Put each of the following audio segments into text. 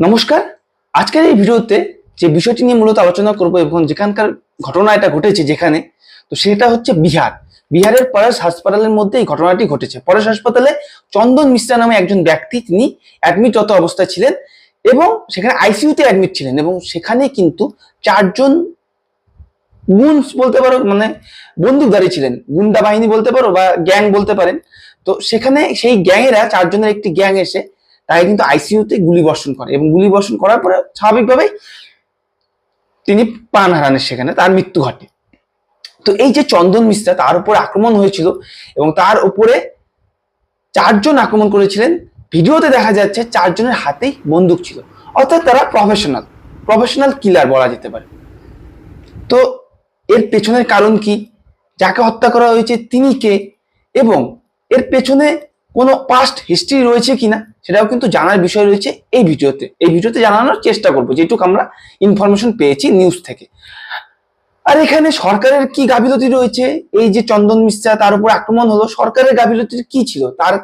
নমস্কার। আজকের এই ভিডিওতে যে বিষয়টি নিয়ে মূলত আলোচনা করব এবং যেখানকার ঘটনা এটা ঘটেছে যেখানে, তো সেটা হচ্ছে বিহার। বিহারের পরেশ হাসপাতালের মধ্যে এই ঘটনাটি ঘটেছে। পরেশ হাসপাতালে চন্দন মিশ্রা নামে একজন ব্যক্তি তিনি অ্যাডমিটরত অবস্থায় ছিলেন এবং সেখানে আইসিইউতে অ্যাডমিট ছিলেন এবং সেখানে কিন্তু চারজন গুনস বলতে পারো মানে বন্দুকধারী ছিলেন। গুন্ডা বাহিনী বলতে পারো বা গ্যাং বলতে পারেন। তো সেখানে সেই গ্যাংয়েরা চারজনের একটি গ্যাং এসে তাকে কিন্তু আইসিইউতে গুলি বর্ষণ করে এবং গুলি বর্ষণ করার পরে স্বাভাবিকভাবেই তিনি প্রাণ হারানের সেখানে, তার মৃত্যু ঘটে। তো এই যে চন্দন মিশ্রা তার উপর আক্রমণ হয়েছিল এবং তার উপরে চারজন আক্রমণ করেছিলেন, ভিডিওতে দেখা যাচ্ছে চারজনের হাতেই বন্দুক ছিল। অর্থাৎ তারা প্রফেশনাল প্রফেশনাল কিলার বলা যেতে পারে। তো এর পেছনের কারণ কি? যাকে হত্যা করা হয়েছে তিনি কে? এবং এর পেছনে কোনো পাস্ট হিস্ট্রি রয়েছে কিনা? সেটাও কিন্তু জানার বিষয় রয়েছে এই ভিডিওতে। এই ভিডিওতে জানানোর চেষ্টা করব, যেটুকু আমরা ইনফরমেশন পেয়েছি নিউজ থেকে। আর এখানে সরকারের কি গাফিলতি রয়েছে? এই যে চন্দন মিশ্রা, তার উপর আক্রমণ হলো, সরকারের গাফিলতি কি ছিল? তার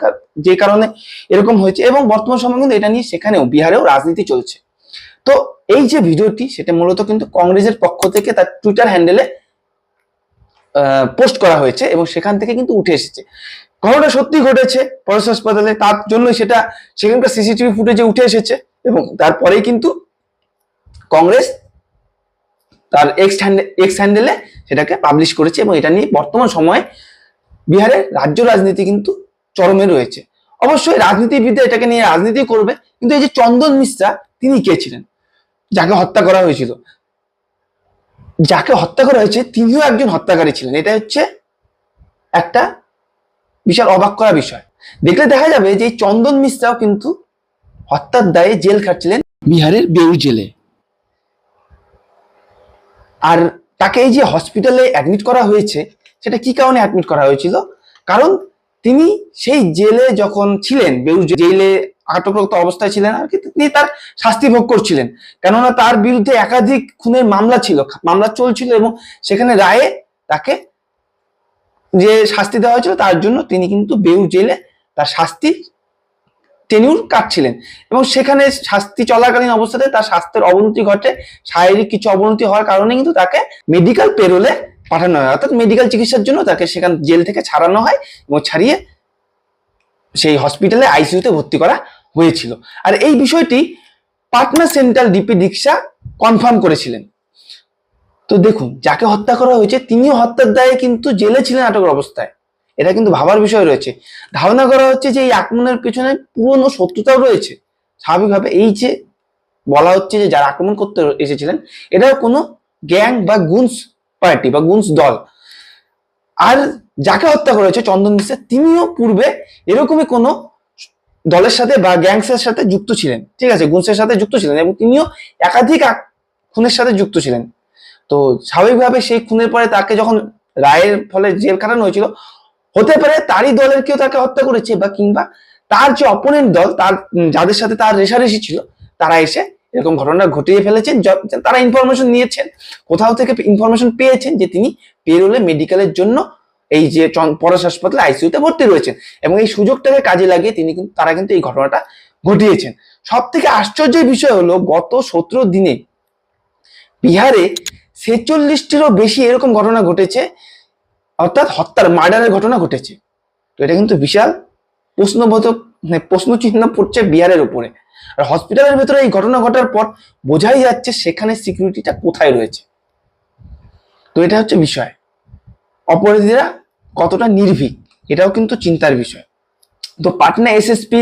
যে কারণে এরকম হয়েছে এবং বর্তমান সময় কিন্তু এটা নিয়ে সেখানেও বিহারেও রাজনীতি চলছে। তো এই যে ভিডিওটি, সেটা মূলত কিন্তু কংগ্রেসের পক্ষ থেকে তার টুইটার হ্যান্ডেলে পোস্ট করা হয়েছে এবং সেখান থেকে কিন্তু উঠে এসেছে। ঘটনা সত্যি ঘটেছে পরশ হাসপাতালে, তার জন্য সেটা সেখানকার সিসিটিভি ফুটেজে উঠে এসেছে এবং তারপরেই কিন্তু কংগ্রেস তার এক্স এক্স হ্যান্ডেলে সেটাকে পাবলিশ করেছে এবং এটা নিয়ে বর্তমান সময়ে বিহারের রাজ্য রাজনীতি কিন্তু চরমে রয়েছে। অবশ্যই রাজনীতিবিদরা এটাকে নিয়ে রাজনীতি করবে, কিন্তু এই যে চন্দন মিশ্রা, তিনি কে ছিলেন? যাকে হত্যা করা হয়েছিল। যাকে হত্যা করা হয়েছে, তিনিও একজন হত্যাকারী ছিলেন। এটা হচ্ছে একটা বিশাল অবাক করা বিষয়। দেখলে দেখা যাবে যে চন্দন মিশ্রাও কিন্তু হত্যার দায়ে জেল খাটছিলেন বিহারের বেউর জেলে। আর তাকে এই যে হসপিটালে অ্যাডমিট করা হয়েছে, সেটা কি কারণে অ্যাডমিট করা হয়েছিল? কারণ তিনি সেই জেলে যখন ছিলেন, বেউর জেলে আটকরত অবস্থায় ছিলেন, আর কি তিনি তার শাস্তি ভোগ করছিলেন। কেননা তার বিরুদ্ধে একাধিক খুনের মামলা ছিল মামলা চলছিল এবং সেখানে রায়ে তাকে যে শাস্তি দেওয়া হয়েছিল, তার জন্য তিনি কিন্তু বেউ জেলে তার শাস্তি টেনিউর কাটছিলেন। এবং সেখানে শাস্তি চলাকালীন অবস্থাতে তার স্বাস্থ্যের অবনতি ঘটে। শারীরিক কিছু অবনতি হওয়ার কারণে কিন্তু তাকে মেডিকেল পেরোলে পাঠানো হয়। অর্থাৎ মেডিকেল চিকিৎসার জন্য তাকে সেখান জেল থেকে ছাড়ানো হয় এবং ছাড়িয়ে সেই হসপিটালে আইসিইউতে ভর্তি করা হয়েছিল। আর এই বিষয়টি Patna central DP Diksha confirm করেছিলেন। তো দেখুন, যাকে হত্যা করা হয়েছে, তিনিও হত্যার দায়ে কিন্তু জেলে ছিলেন আটকের অবস্থায়। এটা কিন্তু ভাবার বিষয় রয়েছে। ধারণা করা হচ্ছে যে এই আক্রমণের পেছনে পুরনো শত্রুতাও রয়েছে। স্বাভাবিকভাবে এই যে বলা হচ্ছে যে যারা আক্রমণ করতে এসেছিলেন এটাও কোনো গ্যাং বা গুনস পার্টি বা গুনস দল। আর যাকে হত্যা করা হয়েছে, চন্দন মিশ্রা তিনিও পূর্বে এরকমই কোনো দলের সাথে বা গ্যাংসের সাথে যুক্ত ছিলেন। ঠিক আছে গুনসের সাথে যুক্ত ছিলেন এবং তিনিও একাধিক খুনের সাথে যুক্ত ছিলেন। তো স্বাভাবিকভাবে সেই খুনের পরে তাকে যখন রায়ের ফলে জেল খাটানো হয়েছিল, হতে পারে তারই দলের কেউ তাকে হত্যা করেছে বা কিংবা তার যে অপোনেন্ট দল, তার যাদের সাথে তার রেশারেশি ছিল, তারা এসে এরকম ঘটনা ঘটিয়ে ফেলেছেন তারা ইনফরমেশন নিয়েছেন, কোথাও থেকে ইনফরমেশন পেয়েছেন যে তিনি পেরোলে মেডিকেলের জন্য এই যে পরশ হাসপাতালে আইসিইউতে ভর্তি রয়েছেন এবং এই সুযোগটাকে কাজে লাগিয়ে তিনি কিন্তু, তারা কিন্তু এই ঘটনাটা ঘটিয়েছেন। সব থেকে আশ্চর্যের বিষয় হলো, গত সতেরো দিনে বিহারে ছেচল্লিশটিরও বেশি এরকম ঘটনা ঘটেছে, অর্থাৎ হত্যার, মার্ডারের ঘটনা ঘটেছে। তো এটা কিন্তু বিশাল প্রশ্নবোধক মানে প্রশ্ন চিহ্ন পড়ছে বিহারের উপরে। আর হসপিটালের ভেতরে এই ঘটনা ঘটার পর বোঝাই যাচ্ছে সেখানে সিকিউরিটিটা কোথায় রয়েছে। তো এটা হচ্ছে বিষয়। অপরাধীরা কতটা নির্ভীক, এটাও কিন্তু চিন্তার বিষয়। তো পাটনা এসএসপি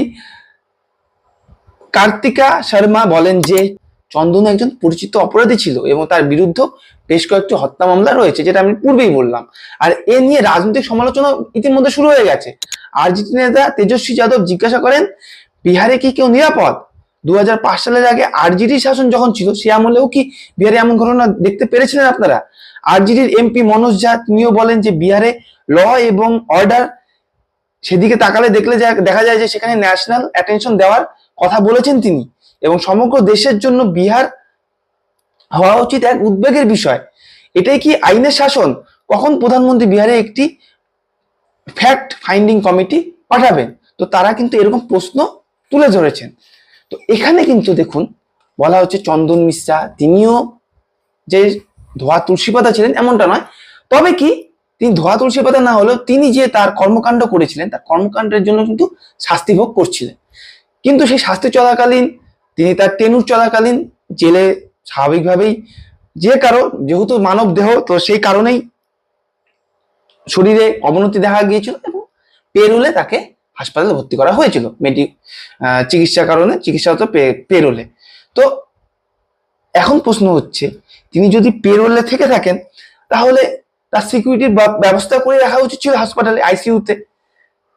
কার্তিকা শর্মা বলেন যে চন্দন একজন পরিচিত অপরাধী ছিল এবং তার বিরুদ্ধে বেশ কয়েকটি হত্যা মামলা রয়েছে, যেটা আমি পূর্বেই বললাম। আর এ নিয়ে রাজনৈতিক সমালোচনা ইতিমধ্যে শুরু হয়ে গেছে। আরজিটি নেতা তেজস্বী যাদব জিজ্ঞাসা করেন, বিহারে কি কেউ নিরাপদ? দু হাজার পাঁচ সালের আগে আরজিডি শাসন যখন ছিল, সে আমলেও কি বিহারে এমন ঘটনা দেখতে পেরেছিলেন আপনারা? আরজিডির এমপি মনোজ ঝা তিনিও বলেন যে বিহারে ল এবং অর্ডার সেদিকে তাকালে দেখলে দেখা যায় যে সেখানে ন্যাশনাল অ্যাটেনশন দেওয়ার কথা বলেছেন তিনি। এবং সমগ্র দেশের জন্য বিহার হওয়া উচিত এক উদ্বেগের বিষয়। এটাই কি আইনের শাসন? কখন প্রধানমন্ত্রী বিহারে একটি ফ্যাক্ট ফাইন্ডিং কমিটি পাঠাবেন? তো তারা কিন্তু এরকম প্রশ্ন তুলে ধরেছেন। তো এখানে কিন্তু দেখুন, বলা হচ্ছে চন্দন মিশ্রা, তিনিও যে ধোয়া তুলসী পাতা ছিলেন এমনটা নয়। তবে কি, তিনি ধোয়া তুলসী পাতা না হলেও তিনি যে তার কর্মকাণ্ড করেছিলেন, তার কর্মকাণ্ডের জন্য কিন্তু শাস্তি ভোগ করছিলেন। কিন্তু সেই শাস্তি চলাকালীন তিনি তার টেনুর চলাকালীন জেলে স্বাভাবিকভাবেই যে কারও, যেহেতু মানব দেহ, তো সেই কারণেই শরীরে অবনতি দেখা গিয়েছিল এবং পেরোলে তাকে হাসপাতালে ভর্তি করা হয়েছিল, মেডি চিকিৎসার কারণে, চিকিৎসা হতো পেরোলে। তো এখন প্রশ্ন হচ্ছে, তিনি যদি পেরোলে থেকে থাকেন, তাহলে তার সিকিউরিটির ব্যবস্থা করে রাখা উচিত ছিল হাসপাতালে আইসিইউতে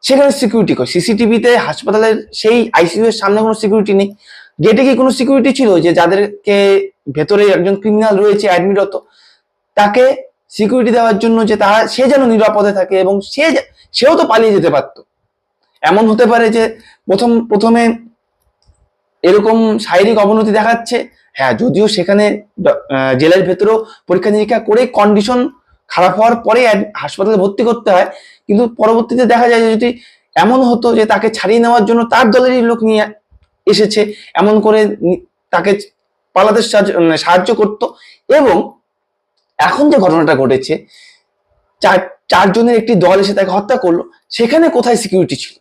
সেখানে সিকিউরিটি কই? সিসিটিভিতে হাসপাতালের সেই আইসিইউ এর সামনে কোনো সিকিউরিটি নেই। গেটে কি কোনো সিকিউরিটি ছিল যে যাদেরকে ভেতরে একজন ক্রিমিনাল রয়েছে অ্যাডমিটরত তাকে সিকিউরিটি দেওয়ার জন্য যে তারা, সে যেন নিরাপদে থাকে এবং সে সেও তো পালিয়ে যেতে পারতো। এমন হতে পারে যে প্রথম, প্রথমে এরকম শারীরিক অবনতি দেখাচ্ছে হ্যাঁ যদিও সেখানে জেলের ভেতরেও পরীক্ষা নিরীক্ষা করে কন্ডিশন খারাপ হওয়ার পরে হাসপাতালে ভর্তি করতে হয়, কিন্তু পরবর্তীতে দেখা যায় যদি এমন হতো যে তাকে ছাড়িয়ে নেওয়ার জন্য তার দলেরই লোক নিয়ে এসেছে, এমন করে তাকে পালাতে সাহায্য করতো এবং এখন যে ঘটনাটা ঘটেছে, চার, চারজনের একটি দল এসে তাকে হত্যা করল। সেখানে কোথায় সিকিউরিটি ছিল?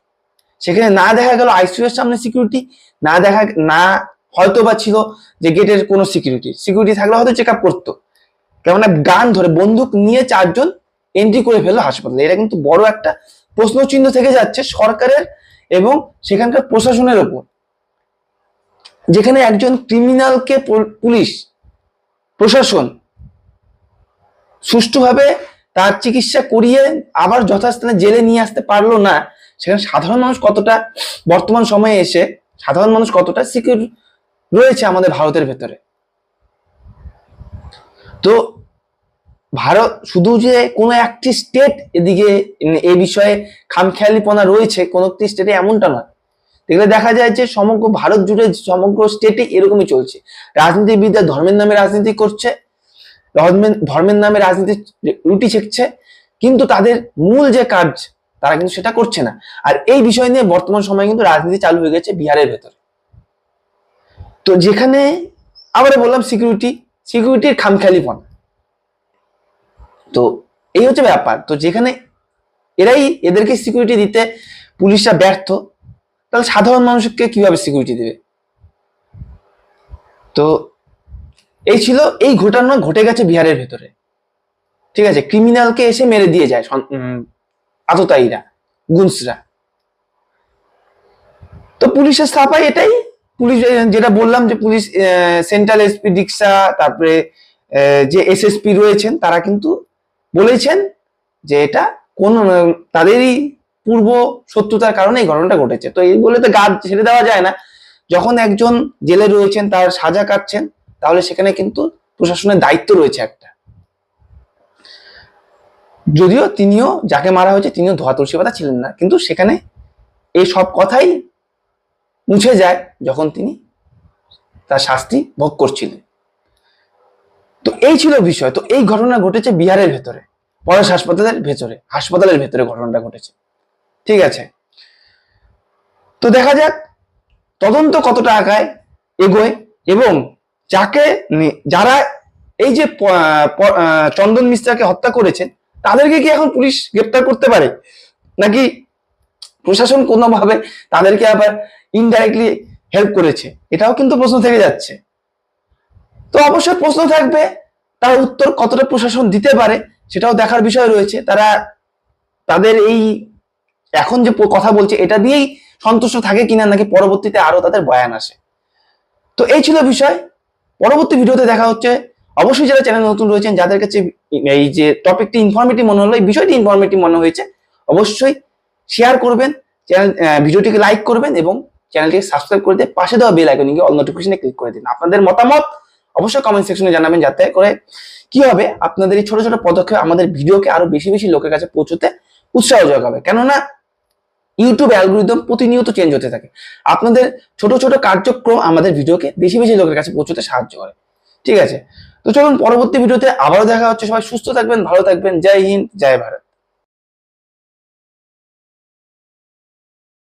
সেখানে না দেখা গেল আইসিইউ এর সামনে সিকিউরিটি না দেখা, না হয়তো বা ছিল যে গেটের কোনো সিকিউরিটি সিকিউরিটি থাকলে হয়তো চেক আপ করতো। কেননা গান ধরে বন্দুক নিয়ে চারজন এন্ট্রি করে ফেলল হাসপাতালে। এটা কিন্তু বড় একটা প্রশ্ন চিহ্ন থেকে যাচ্ছে সরকারের এবং সেখানকার প্রশাসনের ওপর। যেখানে একজন ক্রিমিনালকে পুলিশ, প্রশাসন সুষ্ঠুভাবে তার চিকিৎসা করিয়ে আবার যথাস্থানে জেলে নিয়ে আসতে পারল না, সেখানে সাধারণ মানুষ কতটা, বর্তমান সময়ে এসে সাধারণ মানুষ কতটা সিকিউর রয়েছে আমাদের ভারতের ভেতরে? তো ভারত শুধু যে কোনো একটি স্টেট এদিকে এ বিষয়ে খামখেয়ালিপনা রয়েছে, কোনো একটি স্টেটে এমনটা নয়। দেখলে দেখা যায় যে সমগ্র ভারত জুড়ে সমগ্র স্টেটে এরকমই চলছে। রাজনীতিবিদরা ধর্মের নামে রাজনীতি করছে, ধর্মের ধর্মের নামে রাজনীতি রুটি ছেকছে, কিন্তু তাদের মূল যে কাজ, তারা কিন্তু সেটা করছে না। আর এই বিষয় নিয়ে বর্তমান সময়ে কিন্তু রাজনীতি চালু হয়ে গেছে বিহারের ভেতরে। তো যেখানে আবার বললাম সিকিউরিটি সিকিউরিটির খামখেয়ালিপনা। তো এই হচ্ছে ব্যাপার। তো যেখানে এরাই এদেরকে সিকিউরিটি দিতে পুলিশরা ব্যর্থ তাহলে সাধারণ মানুষকে কীভাবে সিকিউরিটি দেবে? তো এই ছিল, এই ঘটনা ঘটে গেছে বিহারের ভেতরে। ঠিক আছে ক্রিমিনালকে এসে মেরে দিয়ে যায় আততায়ীরা গুনসরা তো পুলিশের সাফাই এটাই। পুলিশ, যেটা বললাম যে পুলিশ সেন্ট্রাল এসপি ডিক্সা তারপরে যে এসএসপি রয়েছেন, তারা কিন্তু বলেছেন যে এটা কোন, তাদেরই পূর্ব শত্রুতার কারণে এই ঘটনাটা ঘটেছে। তো এই বলে তো গা ছেড়ে দেওয়া যায় না। যখন একজন জেলে রয়েছেন, তার সাজা কাটছেন, তাহলে সেখানে কিন্তু প্রশাসনের দায়িত্ব রয়েছে একটা। যদিও তিনিও যাকে মারা হয়েছে, তিনিও ধোয়া তুলসী পাতা ছিলেন না। কিন্তু সেখানে এই সব কথাই মুছে যায় যখন তিনি তার শাস্তি ভোগ করছিলেন। তো এই ছিল বিষয়। তো এই ঘটনা ঘটেছে বিহারের ভেতরে পরেশ হাসপাতালের ভেতরে হাসপাতালের ভেতরে ঘটনাটা ঘটেছে। ঠিক আছে? তো দেখা যাক তদন্ত কতটা আগায়, এগোয় এবং যাকে যারা এই যে চন্দন মিশ্রাকে হত্যা করেছেন, তাদেরকে কি এখন পুলিশ গ্রেপ্তার করতে পারে? নাকি প্রশাসন কোনোভাবে তাদেরকে আবার ইনডাইরেক্টলি হেল্প করেছে? এটাও কিন্তু প্রশ্ন থেকে যাচ্ছে। তো অবশ্যই প্রশ্ন থাকবে, তার উত্তর কতটা প্রশাসন দিতে পারে সেটাও দেখার বিষয় রয়েছে। তারা তাদের এই এখন যে কথা বলছে, এটা দিয়েই সন্তুষ্ট থাকে কিনা নাকি পরবর্তীতে আরও তাদের বয়ান আসে। তো এই ছিল বিষয়। পরবর্তী ভিডিওতে দেখা হচ্ছে। অবশ্যই যারা চ্যানেল নতুন রয়েছেন, যাদের কাছে এই যে টপিকটি ইনফরমেটিভ মনে হলো, এই বিষয়টি ইনফরমেটিভ মনে হয়েছে, অবশ্যই শেয়ার করবেন চ্যানেল ভিডিওটিকে লাইক করবেন এবং চ্যানেলটিকে সাবস্ক্রাইব করে দিয়ে পাশে দেওয়া বেল আইকনে গিয়ে অল নোটিফিকেশনে ক্লিক করে দিন। আপনাদের মতামত অবশ্যই কমেন্ট সেকশনে জানাবেন যাতে করে কি হবে, আপনাদের এই ছোট ছোট পদক্ষেপ আমাদের ভিডিওকে আরও বেশি বেশি লোকের কাছে পৌঁছতে উৎসাহ যোগাবে কেননা ইউটিউব অ্যালগোরিদম প্রতিনিয়ত চেঞ্জ হতে থাকে। আপনাদের ছোট ছোট কার্যক্রম আমাদের ভিডিওকে বেশি বেশি লোকের কাছে পৌঁছতে সাহায্য করে। ঠিক আছে? তো চলুন পরবর্তী ভিডিওতে আবারও দেখা হচ্ছে। সবাই সুস্থ থাকবেন, ভালো থাকবেন। জয় হিন্দ, জয় ভারত।